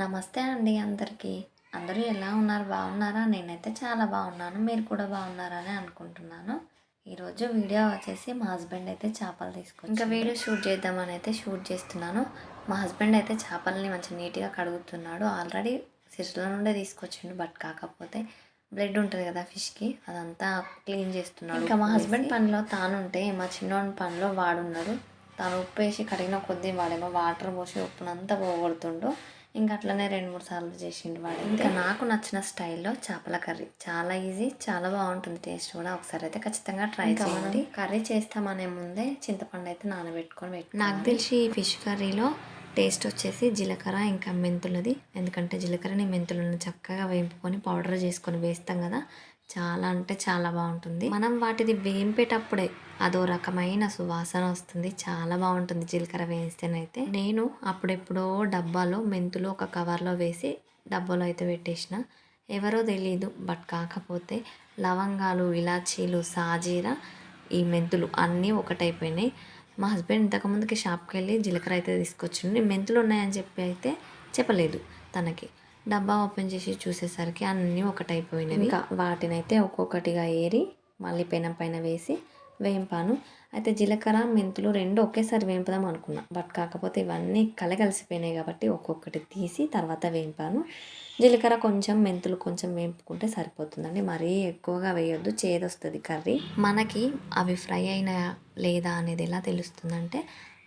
నమస్తే అండి అందరికీ. అందరూ ఎలా ఉన్నారు? బాగున్నారా? నేనైతే చాలా బాగున్నాను. మీరు కూడా బాగున్నారని అనుకుంటున్నాను. ఈరోజు వీడియో వచ్చేసి మా హస్బెండ్ అయితే చేపలు తీసుకొని ఇంకా వీడియో షూట్ చేద్దామని అయితే షూట్ చేస్తున్నాను. మా హస్బెండ్ అయితే చేపలని మంచిగా నీట్గా కడుగుతున్నాడు. ఆల్రెడీ సిస్టర్ల నుండే తీసుకొచ్చిండు బట్ కాకపోతే బ్లడ్ ఉంటుంది కదా ఫిష్కి అదంతా క్లీన్ చేస్తున్నాడు. ఇంకా మా హస్బెండ్ పనిలో తానుంటే మా చిన్నోడి పనిలో వాడున్నాడు. తాను ఉప్పు వేసి కడిగిన కొద్దీ వాడేమో వాటర్ పోసి ఉప్పునంతా పోగొడుతుండు. ఇంకా అట్లనే రెండు మూడు సార్లు చేసిండు వాడు. ఇంకా నాకు నచ్చిన స్టైల్లో చేపల కర్రీ. చాలా ఈజీ చాలా బాగుంటుంది టేస్ట్ కూడా. ఒకసారి అయితే ఖచ్చితంగా ట్రై చేయండి. కర్రీ చేస్తామనే ముందే చింతపండు అయితే నానబెట్టుకొని పెట్టు నాకు తెలిసి ఈ ఫిష్ కర్రీలో టేస్ట్ వచ్చేసి జీలకర్ర ఇంకా మెంతులది. ఎందుకంటే జీలకర్రని మెంతులను చక్కగా వేయింపుకొని పౌడర్ చేసుకొని వేస్తాం కదా చాలా అంటే చాలా బాగుంటుంది. మనం వాటిది వేంపేటప్పుడే అదో రకమైన సువాసన వస్తుంది. చాలా బాగుంటుంది జీలకర్ర వేస్తేనైతే. నేను అప్పుడెప్పుడో డబ్బాలో మెంతులు ఒక కవర్లో వేసి డబ్బాలో అయితే పెట్టేసిన. ఎవరో తెలియదు బట్ కాకపోతే లవంగాలు ఇలాచీలు సాజీర ఈ మెంతులు అన్నీ ఒకటైపోయినాయి. మా హస్బెండ్ ఇంతకుముందుకి షాప్కి వెళ్ళి జీలకర్ర అయితే తీసుకొచ్చిండు. మెంతులు ఉన్నాయని చెప్పి అయితే చెప్పలేదు తనకి. డబ్బా ఓపెన్ చేసి చూసేసరికి అన్నీ ఒకటైపోయినవి. ఇంకా వాటినైతే ఒక్కొక్కటిగా ఏరి మళ్ళీ పెనం పైన వేసి వేంపాను అయితే జీలకర్ర మెంతులు రెండు ఒకేసారి వేంపుదాం అనుకున్నా. బట్ కాకపోతే ఇవన్నీ కలగలిసిపోయినాయి కాబట్టి ఒక్కొక్కటి తీసి తర్వాత వేంపాను జీలకర్ర కొంచెం మెంతులు కొంచెం వేంపుకుంటే సరిపోతుందండి. మరీ ఎక్కువగా వేయొద్దు చేదొస్తుంది కర్రీ. మనకి అవి ఫ్రై అయినా లేదా అనేది ఎలా తెలుస్తుందంటే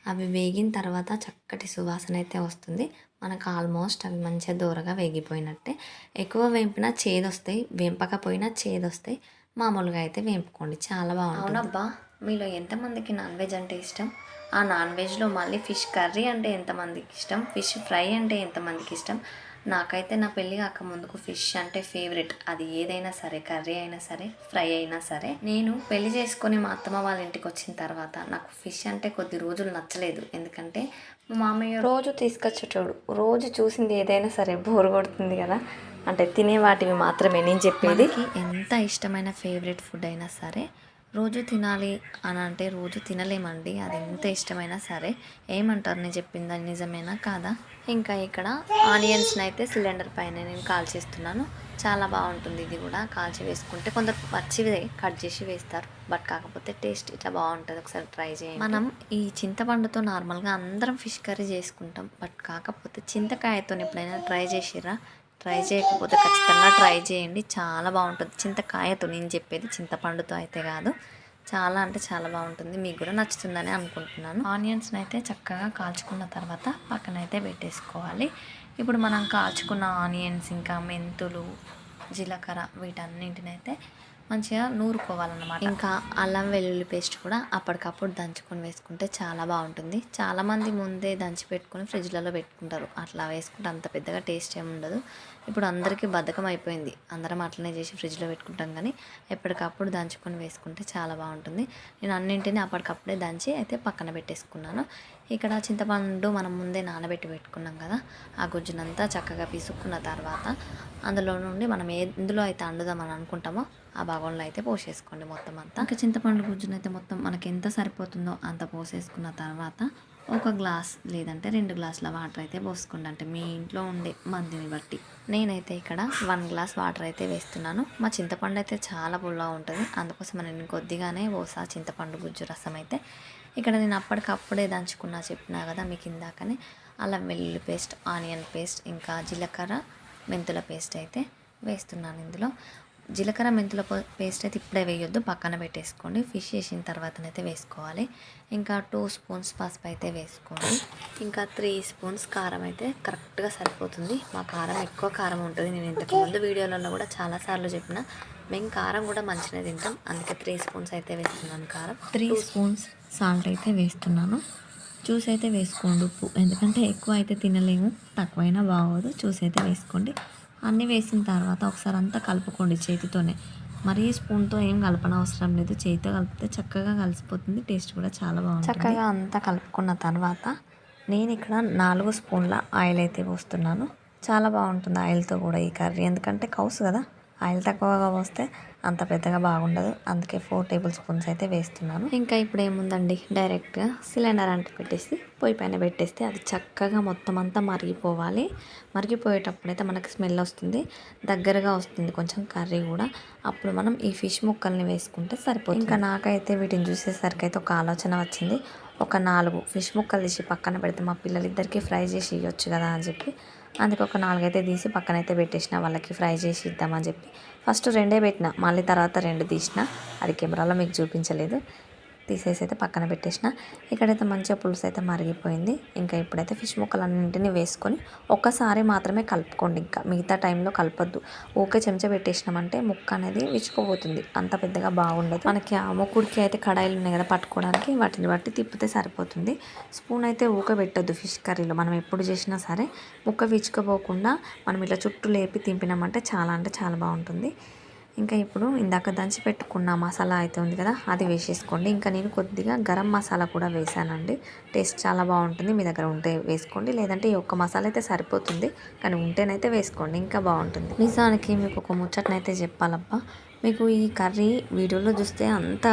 అవి వేగిన తర్వాత చక్కటి సువాసన అయితే వస్తుంది. మనకు ఆల్మోస్ట్ అవి మంచిగా దూరగా వేగిపోయినట్టే. ఎక్కువ వేంపినా చేదొస్తాయి వేంపకపోయినా చేదొస్తాయి. మామూలుగా అయితే వేంపుకోండి చాలా బాగుంటుంది. అవునబ్బా మీలో ఎంతమందికి నాన్ వెజ్ అంటే ఇష్టం? ఆ నాన్ వెజ్లో మళ్ళీ ఫిష్ కర్రీ అంటే ఎంతమందికి ఇష్టం? ఫిష్ ఫ్రై అంటే ఎంతమందికి ఇష్టం? నాకైతే నా పెళ్ళి కాక ముందుకు ఫిష్ అంటే ఫేవరెట్. అది ఏదైనా సరే కర్రీ అయినా సరే ఫ్రై అయినా సరే. నేను పెళ్ళి చేసుకొని మా అత్తమ్మ వాళ్ళ ఇంటికి వచ్చిన తర్వాత నాకు ఫిష్ అంటే కొద్ది రోజులు నచ్చలేదు. ఎందుకంటే మా మామయ్య రోజు తీసుకొచ్చేటోడు రోజు చూసింది ఏదైనా సరే బోరు కొడుతుంది కదా. అంటే తినే వాటివి మాత్రమే నేను చెప్పేది. ఎంత ఇష్టమైన ఫేవరెట్ ఫుడ్ అయినా సరే రోజు తినాలి అని అంటే రోజు తినలేమండి. అది ఎంత ఇష్టమైనా సరే. ఏమంటారు నేను చెప్పింది అది నిజమేనా కాదా? ఇంకా ఇక్కడ ఆనియన్స్ని అయితే సిలిండర్ పైన నేను కాల్చేస్తున్నాను చాలా బాగుంటుంది ఇది కూడా. కాల్చి వేసుకుంటే కొందరు పచ్చివి కట్ చేసి వేస్తారు. బట్ కాకపోతే టేస్ట్ ఇట్లా బాగుంటుంది. ఒకసారి ట్రై చేయండి. మనం ఈ చింతపండుతో నార్మల్గా అందరం ఫిష్ కర్రీ చేసుకుంటాం. బట్ కాకపోతే చింతకాయతో ఎప్పుడైనా ట్రై చేసిరా ట్రై చేయకపోతే ఖచ్చితంగా ట్రై చేయండి. చాలా బాగుంటుంది. చింతకాయతో నేను చెప్పేది చింతపండుతో అయితే కాదు. చాలా అంటే చాలా బాగుంటుంది. మీకు కూడా నచ్చుతుందని అనుకుంటున్నాను. ఆనియన్స్ని అయితే చక్కగా కాల్చుకున్న తర్వాత పక్కన అయితే పెట్టేసుకోవాలి. ఇప్పుడు మనం కాల్చుకున్న ఆనియన్స్ ఇంకా మెంతులు జీలకర్ర వీటన్నింటినైతే మంచిగా నూరుకోవాలన్నమాట. ఇంకా అల్లం వెల్లుల్లి పేస్ట్ కూడా అప్పటికప్పుడు దంచుకొని వేసుకుంటే చాలా బాగుంటుంది. చాలామంది ముందే దంచి పెట్టుకొని ఫ్రిడ్జ్లలో పెట్టుకుంటారు. అట్లా వేసుకుంటే అంత పెద్దగా టేస్ట్ ఏమి ఉండదు. ఇప్పుడు అందరికీ బద్ధకం అయిపోయింది. అందరం అట్లనే చేసి ఫ్రిడ్జ్లో పెట్టుకుంటాం కానీ ఎప్పటికప్పుడు దంచుకొని వేసుకుంటే చాలా బాగుంటుంది. నేను అన్నింటినీ అప్పటికప్పుడే దంచి అయితే పక్కన పెట్టేసుకున్నాను. ఇక్కడ చింతపండు మనం ముందే నానబెట్టి పెట్టుకున్నాం కదా ఆ గుజ్జునంతా చక్కగా పిసుక్కున్న తర్వాత అందులో నుండి మనం ఎందులో అయితే అండుదామని అనుకుంటామో ఆ భాగంలో అయితే పోసేసుకోండి మొత్తం అంతా. ఇంకా చింతపండు గుజ్జునైతే మొత్తం మనకి ఎంత సరిపోతుందో అంత పోసేసుకున్న తర్వాత ఒక గ్లాస్ లేదంటే రెండు గ్లాసుల వాటర్ అయితే పోసుకోండి. అంటే మీ ఇంట్లో ఉండే మందిని బట్టి. నేనైతే ఇక్కడ వన్ గ్లాస్ వాటర్ అయితే వేస్తున్నాను. మా చింతపండు అయితే చాలా పుల్లగా ఉంటుంది. అందుకోసం నేను కొద్దిగానే పోసా చింతపండు గుజ్జు రసం అయితే. ఇక్కడ నేను అప్పటికప్పుడే దంచుకున్నా చెప్పినా కదా మీకు ఇందాకనే. అలా వెల్లుల్లి పేస్ట్ ఆనియన్ పేస్ట్ ఇంకా జీలకర్ర మెంతుల పేస్ట్ అయితే వేస్తున్నాను ఇందులో. జీలకర్ర మెంతుల పేస్ట్ అయితే ఇప్పుడే వేయొద్దు. పక్కన పెట్టేసుకోండి. ఫిష్ వేసిన తర్వాతనైతే వేసుకోవాలి. ఇంకా టూ స్పూన్స్ పసుపు అయితే వేసుకోండి. ఇంకా త్రీ స్పూన్స్ కారం అయితే కరెక్ట్గా సరిపోతుంది. మా కారం ఎక్కువ కారం ఉంటుంది. నేను ఇంతకు ముందు వీడియోలలో కూడా చాలాసార్లు చెప్పిన మేము కారం కూడా మంచిగా తింటాం. అందుకే త్రీ స్పూన్స్ అయితే వేస్తున్నాను కారం. త్రీ స్పూన్స్ సాల్ట్ అయితే వేస్తున్నాను. జ్యూస్ అయితే వేసుకోండి ఉప్పు. ఎందుకంటే ఎక్కువ అయితే తినలేము తక్కువైనా బాగోదు. చూసి అయితే వేసుకోండి. అన్నీ వేసిన తర్వాత ఒకసారి అంతా కలుపుకోండి చేతితోనే. మరీ స్పూన్తో ఏం కలపన అవసరం లేదు. చేతితో కలిపితే చక్కగా కలిసిపోతుంది. టేస్ట్ కూడా చాలా బాగుంటుంది. చక్కగా అంతా కలుపుకున్న తర్వాత నేను ఇక్కడ నాలుగు స్పూన్ల ఆయిల్ అయితే పోస్తున్నాను. చాలా బాగుంటుంది ఆయిల్తో కూడా ఈ కర్రీ. ఎందుకంటే కౌసు కదా. ఆయిల్ తక్కువగా పోస్తే అంత పెద్దగా బాగుండదు. అందుకే ఫోర్ టేబుల్ స్పూన్స్ అయితే వేస్తున్నాను. ఇంకా ఇప్పుడు ఏముందండి? డైరెక్ట్గా సిలిండర్ అంటు పెట్టేసి పొయ్యి పైన పెట్టేస్తే అది చక్కగా మొత్తం అంతా మరిగిపోవాలి. మరిగిపోయేటప్పుడు అయితే మనకి స్మెల్ వస్తుంది. దగ్గరగా వస్తుంది కొంచెం కర్రీ కూడా. అప్పుడు మనం ఈ ఫిష్ ముక్కల్ని వేసుకుంటే సరిపోతుంది. ఇంకా నాకైతే వీటిని చూసేసరికి అయితే ఒక ఆలోచన వచ్చింది. ఒక నాలుగు ఫిష్ ముక్కలు తీసి పక్కన పెడితే మా పిల్లలిద్దరికీ ఫ్రై చేసి ఇవ్వచ్చు కదా అని చెప్పి. అందుకు ఒక నాలుగైతే తీసి పక్కనైతే పెట్టేసిన వాళ్ళకి ఫ్రై చేసి ఇద్దామని చెప్పి. ఫస్ట్ రెండే పెట్టిన మళ్ళీ తర్వాత రెండు తీసిన. అది కెమెరాలో మీకు చూపించలేదు. తీసేసి అయితే పక్కన పెట్టేసిన. ఇక్కడైతే మంచిగా పులుసు అయితే మరిగిపోయింది. ఇంకా ఇప్పుడైతే ఫిష్ ముక్కలన్నింటినీ వేసుకొని ఒక్కసారి మాత్రమే కలుపుకోండి ఇంకా. మిగతా టైంలో కలపద్దు. ఊకే చెంచా పెట్టేసినామంటే ముక్క అనేది విచ్చుకోబోతుంది అంత పెద్దగా బాగుండదు. మనకి ఆ ముక్కుడికి అయితే కడాయిలు ఉన్నాయి కదా పట్టుకోవడానికి వాటిని బట్టి తిప్పితే సరిపోతుంది. స్పూన్ అయితే ఊక పెట్టద్దు ఫిష్ కర్రీలో. మనం ఎప్పుడు చేసినా సరే ముక్క విచ్చుకోపోకుండా మనం ఇట్లా చుట్టూ లేపి తింపినామంటే చాలా అంటే చాలా బాగుంటుంది. ఇంకా ఇప్పుడు ఇందాక దంచి పెట్టుకున్న మసాలా అయితే ఉంది కదా అది వేసేసుకోండి. ఇంకా నేను కొద్దిగా గరం మసాలా కూడా వేసానండి. టేస్ట్ చాలా బాగుంటుంది మీ దగ్గర ఉంటే వేసుకోండి. లేదంటే ఈ ఒక్క మసాలా అయితే సరిపోతుంది కానీ ఉంటేనైతే వేసుకోండి ఇంకా బాగుంటుంది. నిజానికి మీకు ఒక ముచ్చటనైతే చెప్పాలబ్బా. మీకు ఈ కర్రీ వీడియోలో చూస్తే అంత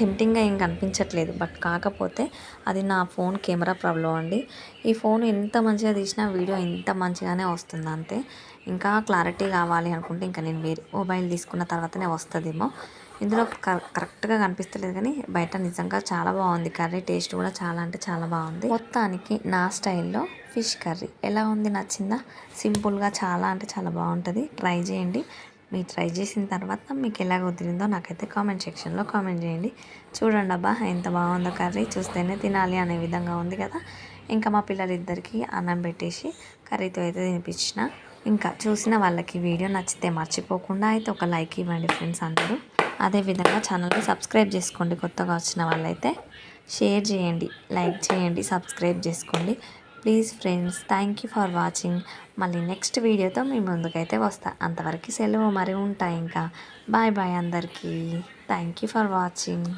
టెంప్టింగ్గా ఏం కనిపించట్లేదు. బట్ కాకపోతే అది నా ఫోన్ కెమెరా ప్రాబ్లం అండి. ఈ ఫోన్ ఎంత మంచిగా తీసినా వీడియో ఎంత మంచిగానే వస్తుంది అంతే ఇంకా క్లారిటీ కావాలి అనుకుంటే ఇంకా నేను వేరే మొబైల్ తీసుకున్న తర్వాతనే వస్తుందేమో. ఇందులో కరెక్ట్గా కనిపిస్తలేదు కానీ బయట నిజంగా చాలా బాగుంది. కర్రీ టేస్ట్ కూడా చాలా అంటే చాలా బాగుంది. మొత్తానికి నా స్టైల్లో ఫిష్ కర్రీ ఎలా ఉంది? నచ్చిందా? సింపుల్గా చాలా అంటే చాలా బాగుంటుంది. ట్రై చేయండి. మీరు ట్రై చేసిన తర్వాత మీకు ఎలా కుదిరిందో నాకైతే కామెంట్ సెక్షన్లో కామెంట్ చేయండి. చూడండి అబ్బా ఎంత బాగుందో కర్రీ. చూస్తేనే తినాలి అనే విధంగా ఉంది కదా. ఇంకా మా పిల్లలిద్దరికీ అన్నం పెట్టేసి కర్రీతో అయితే తినిపించిన. ఇంకా చూసిన వాళ్ళకి వీడియో నచ్చితే మర్చిపోకుండా అయితే ఒక లైక్ ఇవ్వండి ఫ్రెండ్స్ అందరూ. అదేవిధంగా ఛానల్ని సబ్స్క్రైబ్ చేసుకోండి కొత్తగా వచ్చిన వాళ్ళైతే. షేర్ చేయండి లైక్ చేయండి సబ్స్క్రైబ్ చేసుకోండి. Please friends thank you for watching. మళ్ళీ నెక్స్ట్ వీడియోతో మీ ముందుకైతే వస్తా. అంతవరకు సెలవు మరి ఉంటాయి ఇంకా. బాయ్ బాయ్ అందరికీ. Thank you for watching.